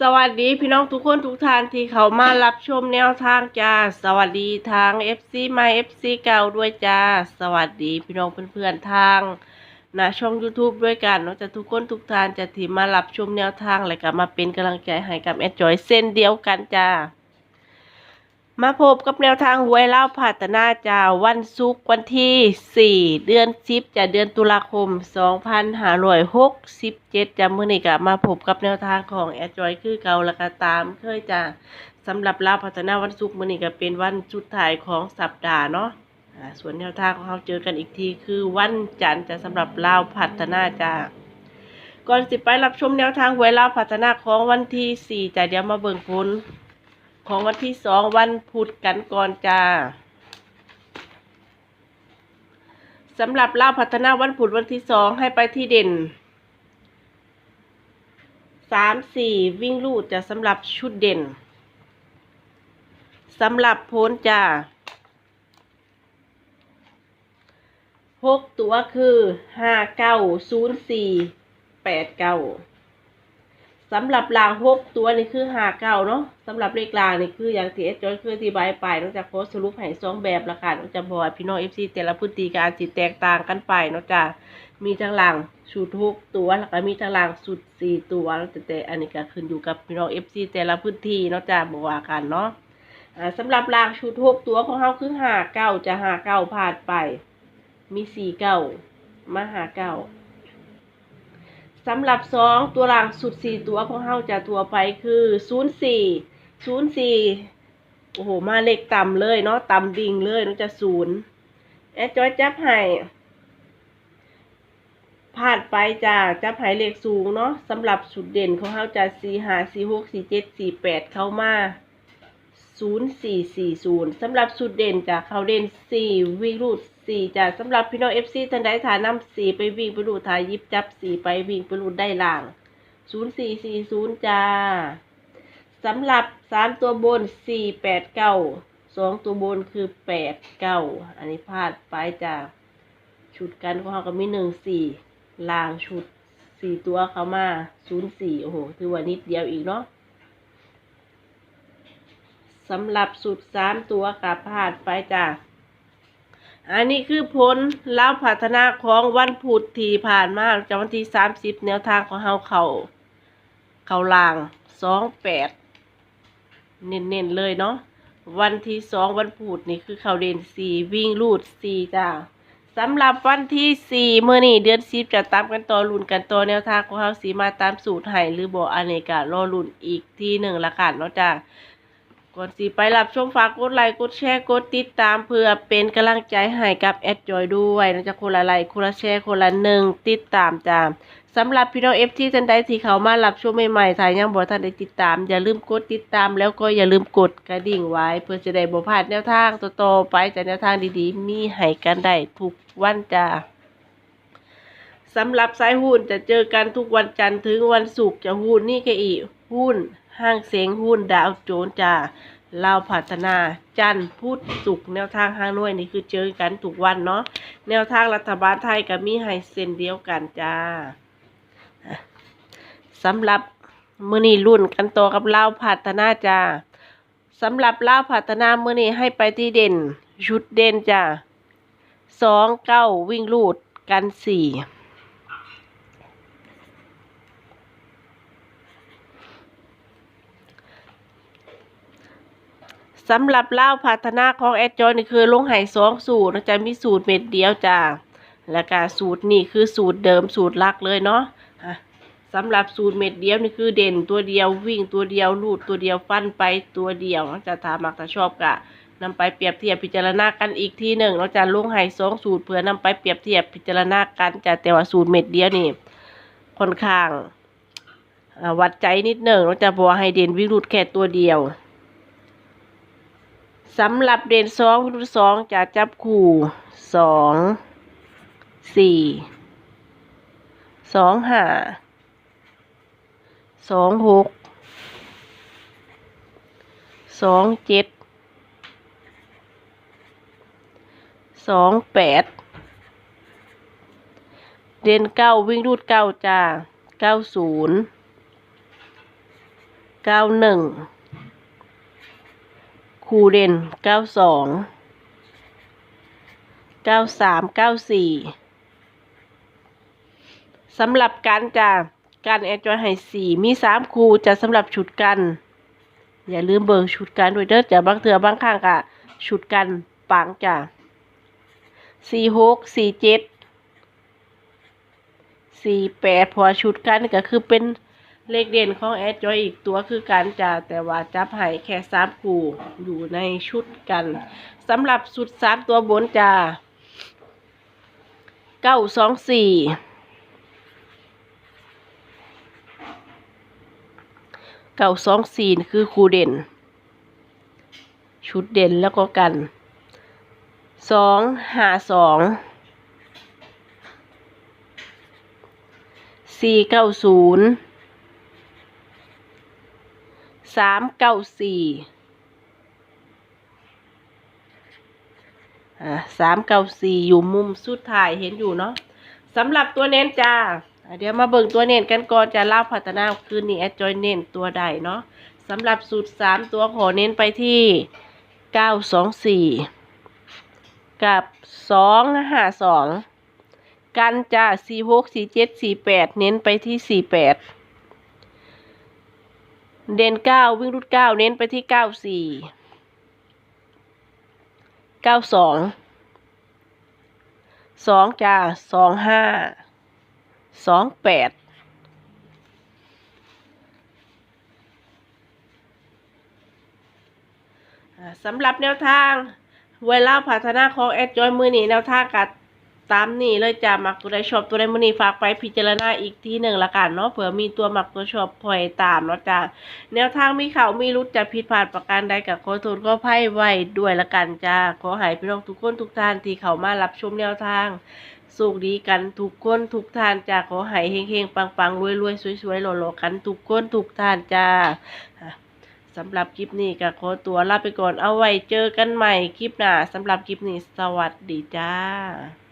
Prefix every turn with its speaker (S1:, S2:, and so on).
S1: สวัสดีพี่น้องทุกคนทุกท่านที่เขามารับชมแนวทางจ้า สวัสดีทาง FC มา FC เก่าด้วยจ้า สวัสดีพี่น้องเพื่อนๆทางนะช่อง YouTube ด้วยกันเนาะจะทุกคนทุกท่านจะที่มารับชมแนวทางและก็มาเป็นกำลังใจให้กับแอดจอยเส้นเดียวกันจ้า มาพบกับแนวทางหวยเล่าพัฒนาจาวันศุกร์วันที่ 4 เดือน10จะเดือนตุลาคม 2567จะมื้อนี้ก็มาพบกับแนวทางของแอดจอยคือเก่าแล้วก็ตามเคยจ้าสำหรับเล่าพัฒนาวันศุกร์มื้อนี้ก็เป็นวันสุดท้ายของสัปดาห์เนาะส่วนแนวทางของเราเจอกันอีกทีคือวันจันทร์จะสำหรับเล่าพัฒนาจาก่อนสิไปรับชมแนวทางหวยเล่าพัฒนาของวันที่4จะเดี๋ยวมาเบิ่งผล ของวันที่สองวันพุธกันก่อนจ้าสำหรับเล่าพัฒนาวันพุธวันที่สองให้ไปที่เด่นสามสี่วิ่งลูดจะสำหรับชุดเด่นสำหรับโพ้นจ้าหกตัวคือห้าเก้าศูนย์สี่แปดเก้า สำหรับรางหกตัวนี่คือหาเก้าเนาะสำหรับเลขรางนี่คืออย่างที่เอสจอยคืออธิบายไปนอกจากโพสสรุปให้สองแบบละค่ะนอกจากบอกพี่น้องเอฟซีแต่ละพื้นที่การจิตแตกต่างกันไปนาะจ้ะมีทั้งรางสูตรหกตัวแล้วก็มีทั้งรางสูตรสี่ตัวแต่อันนี้ก็ขึ้นอยู่กับพี่น้องเอฟซีแต่ละพื้นที่นาะจ้ะบอกกันเนาะสำหรับรางชุดหกตัวของเขาคือหาเก้าจะหาเก้าผ่านไป มีสี่เก้ามาหาเก้า สำหรับสองตัวรางสุดสี่ตัวของเฮาจะตัวไปคือศูนย์สี่ศูนย์สี่โอ้โห มาเลขต่ำเลยเนาะต่ำดิ่งเลยเนาะจะศูนย์แอดจอยจับให้ผ่านไปจ้าจับให้เลขสูงเนาะสำหรับสุดเด่นของเฮาจะสี่ห้าสี่หกสี่เจ็ดสี่แปดเข้ามา ศูนย์สี่สี่ศูนย์สำหรับสุดเด่นจากเขาเด่นสี่วิ่งรูดสี่จ้ะสำหรับพี่น้องเอฟซีท่านใดฐานนำสี่ไปวิ่งไปรูดทายยิบจับสี่ไปวิ่งไปรูดได้ล่างศูนย์สี่สี่ศูนย์จ้าสำหรับสามตัวบนสี่แปดเก้าสองตัวบนคือแปดเก้าอันนี้พลาดไปจ้าชุดกันของเขาก็มีหนึ่งสี่ล่างชุดสี่ตัวเขามาศูนย์สี่โอ้โห ถือว่านิดเดียวอีกเนาะ สำหรับสุดสามตัวกับพลาดไปจ้ะอันนี้คือผลแล้วพัฒนาของวันพุธที่ผ่านมาจากวันที่สามสิบแนวทางของเฮาเขาเขาลางสองแปดเน้นๆเลยเนาะวันที่สองวันพุธนี่คือเขาเด่นสี่วิ่งลูดสี่จ้าสำหรับวันที่สี่เมื่อนี่เดือนสิบจะตามกันต่อรุ่นกันต่อแนวทางของเฮาสีมาตามสูตรให้หรือบออันนี้ก็รอรุ่นอีกที่หนึ่งละกันเนาะจ้า ก่อนสิไปรับชมฝากกดไลค์กดแชร์กดติดตามเพื่อเป็นกำลังใจให้กับแอดจอยด้วยนะจ๊ะคนละไลค์คนละแชร์คนละหนึ่งติดตามจ้าสำหรับพี่น้องเอฟที่ท่านใดที่เขามารับชมใหม่ๆถ้ายังบ่ท่านได้ติดตาม อย่าลืมกดติดตามแล้วก็อย่าลืมกดกระดิ่งไว้ เพื่อจะได้บ่พลาดแนวทางโตๆไปจากแนวทางดีๆ มีให้กันได้ทุกวันจ้าสำหรับสายหุ้นจะเจอกันทุกวันจันทร์ถึงวันศุกร์จะหุ้นนี่ก็อีก หุ้น ห้างเสียงหุ้นดาวโจนส์จ้าลาพัฒนาจันพุธศุกแนวทางห้างน่วยนี่คือเจอกันทุกวันเนาะแนวทางรัฐบาลไทยกับมีให้เส้นเดียวกันจ้าสำหรับมือนี้รุ่นกันต่อกับเลาพัฒนาจ้าสำหรับเลาพัฒนามือนี้ให้ไปที่เด่นชุดเด่นจ้าสองเก้าวิ่งลูดกันสี่ สำหรับเล่าพัฒนาของแอดจอยนี่คือลงไห่สองสูตรนะจะมีสูตรเม็ดเดียวจ้าแล้วก็สูตรนี่คือสูตรเดิมสูตรลักเลยเนาะสำหรับสูตรเม็ดเดียวนี่คือเด่นตัวเดียววิ่งตัวเดียวลูดตัวเดียวฟันไปตัวเดียวนะจะถามักถ้าชอบกะนำไปเปรียบเทียบพิจารณากันอีกทีหนึ่งเราจะลงไห่สองสูตรเพื่อนำไปเปรียบเทียบพิจารณากันจะแต่ว่าสูตรเม็ดเดียวนี่ค่อนข้างวัดใจนิดหนึ่งเราจะบอกว่าให้เด่นวิ่งลูดแค่ตัวเดียว สำหรับเด่นสองวิรุสองจะจับคู่สองสี่สองห้าสองหกสองเจ็ดสองแปดเด่นเก้าวิ่งรูดเก้าจ้าเก้าศูนย์เก้าหนึ่ง คูเด่นเก้าสองเก้าสามเก้าสี่สำหรับการจะการแอดจอยให้สี่มีสามคูจะสำหรับชุดกัน อย่าลืมเบิงชุดกันด้วยเด้อจะบางเถื่อบางข้างกะชุดกันปังจ้ะสี่หกสี่เจ็ดสี่แปดพอชุดกันก็คือเป็น เลขเด่นของแอดจอยอีกตัวคือการจะแต่ว่าจับให้แค่สามคู่อยู่ในชุดกันสำหรับสุดสามตัวบนจะเก้าสองสี่เก้าสองสี่คือคู่เด่น ชุดเด่นแล้วก็กันสองหาสองสี่เก้าศูนย์ สามเก้าสี่สามเก้าสี่อยู่มุมสุดท้ายเห็นอยู่เนาะสำหรับตัวเน้นจ้าอ่าเดี๋ยวมาเบิ่งตัวเน้นกันก่อนจะเล่าพัฒนาคืนนี้แอดจอยเน้นตัวใดเนาะสำหรับสูตรสามตัวขอเน้นไปที่เก้าสองสี่กับสองห้าสองกันจะสี่หกสี่เจ็ดสี่แปดเน้นไปที่สี่แปด เด่นเก้าวิ่งรุดเก้าเน้นไปที่เก้าสี่เก้าสองสองจ้าสองห้าสองแปดสำหรับแนวทางเวลาพัฒนาของแอดจอยมือหนีแนวทางกัด ตามนี่เลยจะมักตัวใดชอบตัวใดมือนี้ฝากไปพิจารณาอีกทีหนึ่งละกันเนาะเผื่อมีตัวหมักตัวชอบคอยตามเนาะจ้าแนวทางมีเขามีรุดจะผิดพลาดประการใดกับขอโทษก็ไพ่ไว้ด้วยละกันจ้าขอให้พี่น้องทุกคนทุกท่านที่เข้ามารับชมแนวทางสุขดีกันทุกคนทุกท่านจ้าขอให้เฮงๆปังๆรวยๆสวยๆหล่อๆกันทุกคนทุกท่านจ้าสำหรับคลิปนี้ก็ขอตัวลาไปก่อนเอาไว้เจอกันใหม่คลิปหน้าสำหรับคลิปนี้สวัสดีจ้า